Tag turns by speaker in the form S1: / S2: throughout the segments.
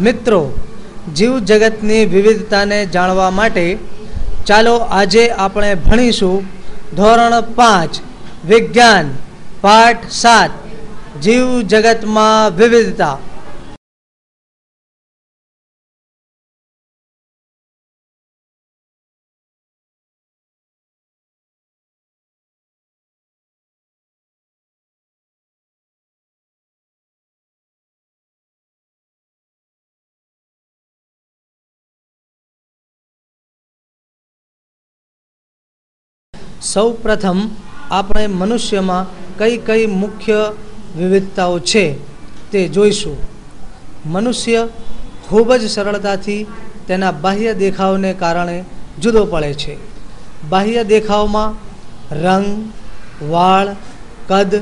S1: મિત્રો, જીવ જગતની વિવિધતાને જાણવા માટે ચાલો આજે આપણે ભણીશું ધોરણ પાંચ, વિજ્ઞાન, પાઠ સાત, જીવ જગતમાં વિવિધતા. સૌ પ્રથમ આપણે મનુષ્યમાં કઈ કઈ મુખ્ય વિવિધતાઓ છે તે જોઈશું. મનુષ્ય ખૂબ જ સરળતાથી તેના બાહ્ય દેખાવને કારણે જુદો પડે છે. બાહ્ય દેખાવમાં રંગ, વાળ, કદ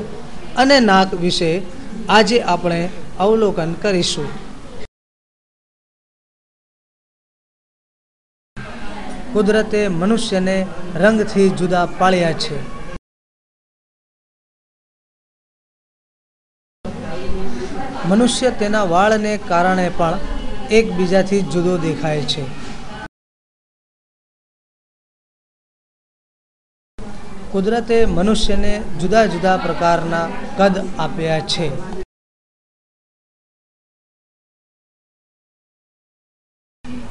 S1: અને નાક વિશે આજે આપણે અવલોકન કરીશું. કુદરતે મનુષ્યને રંગથી જુદા પાડ્યા છે. મનુષ્ય તેના વાળને કારણે પણ એકબીજાથી જુદો દેખાય છે. કુદરતે મનુષ્યને જુદા જુદા પ્રકારના કદ આપ્યા છે.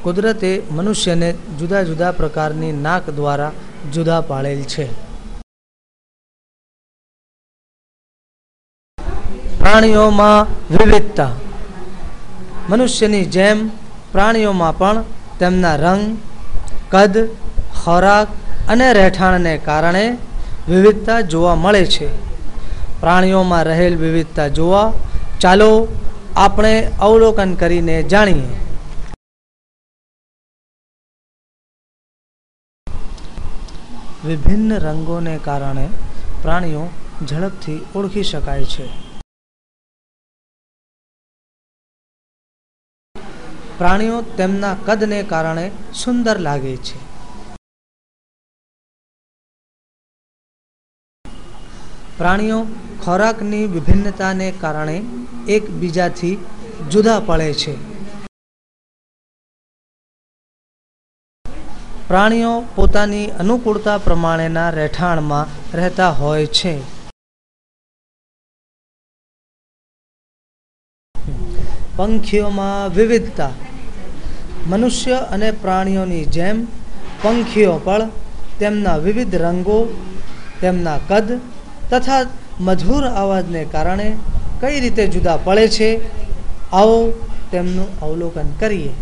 S1: કુદરતે મનુષ્યને જુદા જુદા પ્રકારની નાક દ્વારા જુદા પાડેલ છે. પ્રાણીઓમાં વિવિધતા. મનુષ્યની જેમ પ્રાણીઓમાં પણ તેમના રંગ, કદ, ખોરાક અને રહેઠાણને કારણે વિવિધતા જોવા મળે છે. પ્રાણીઓમાં રહેલ વિવિધતા જોવા ચાલો આપણે અવલોકન કરીને જાણીએ. વિભિન્ન રંગોને કારણે પ્રાણીઓ ઝડપથી ઓળખી શકાય છે. પ્રાણીઓ તેમના કદને કારણે સુંદર લાગે છે. પ્રાણીઓ ખોરાકની વિભિન્નતાને કારણે એકબીજાથી જુદા પડે છે. પ્રાણીઓ પોતાની અનુકૂળતા પ્રમાણેના રહેઠાણમાં રહેતા હોય છે. પંખીઓમાં વિવિધતા. મનુષ્ય અને પ્રાણીઓની જેમ પંખીઓ પણ તેમના વિવિધ રંગો, તેમના કદ તથા મધુર અવાજને કારણે કઈ રીતે જુદા પડે છે, આવો તેમનું અવલોકન કરીએ.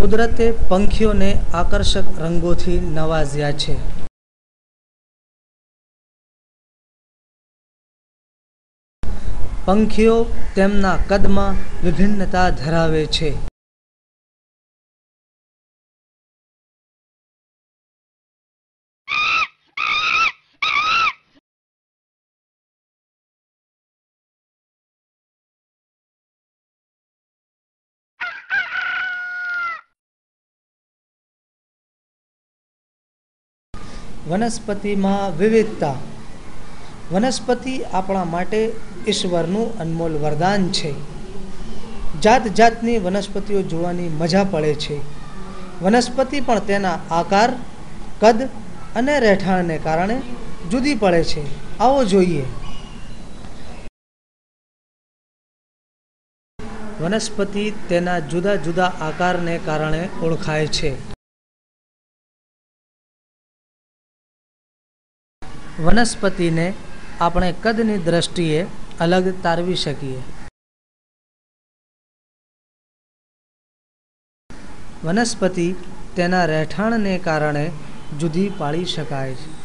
S1: કુદરતે પંખીઓને આકર્ષક રંગોથી નવાજ્યા છે. પંખીઓ તેમના કદમાં વિભિન્નતા ધરાવે છે. વનસ્પતિમાં વિવિધતા. વનસ્પતિ આપણા માટે ઈશ્વરનું અનમોલ વરદાન છે. જાત જાતની વનસ્પતિઓ જોવાની મજા પડે છે. વનસ્પતિ પણ તેના આકાર, કદ અને રહેઠાણને કારણે જુદી પડે છે. આવો જોઈએ. વનસ્પતિ તેના જુદા જુદા આકારને કારણે ઓળખાય છે. વનસ્પતિને આપણે કદની દ્રષ્ટિએ અલગ તારવી શકીએ. વનસ્પતિ તેના રહેઠાણને કારણે જુદી પાડી શકાય છે.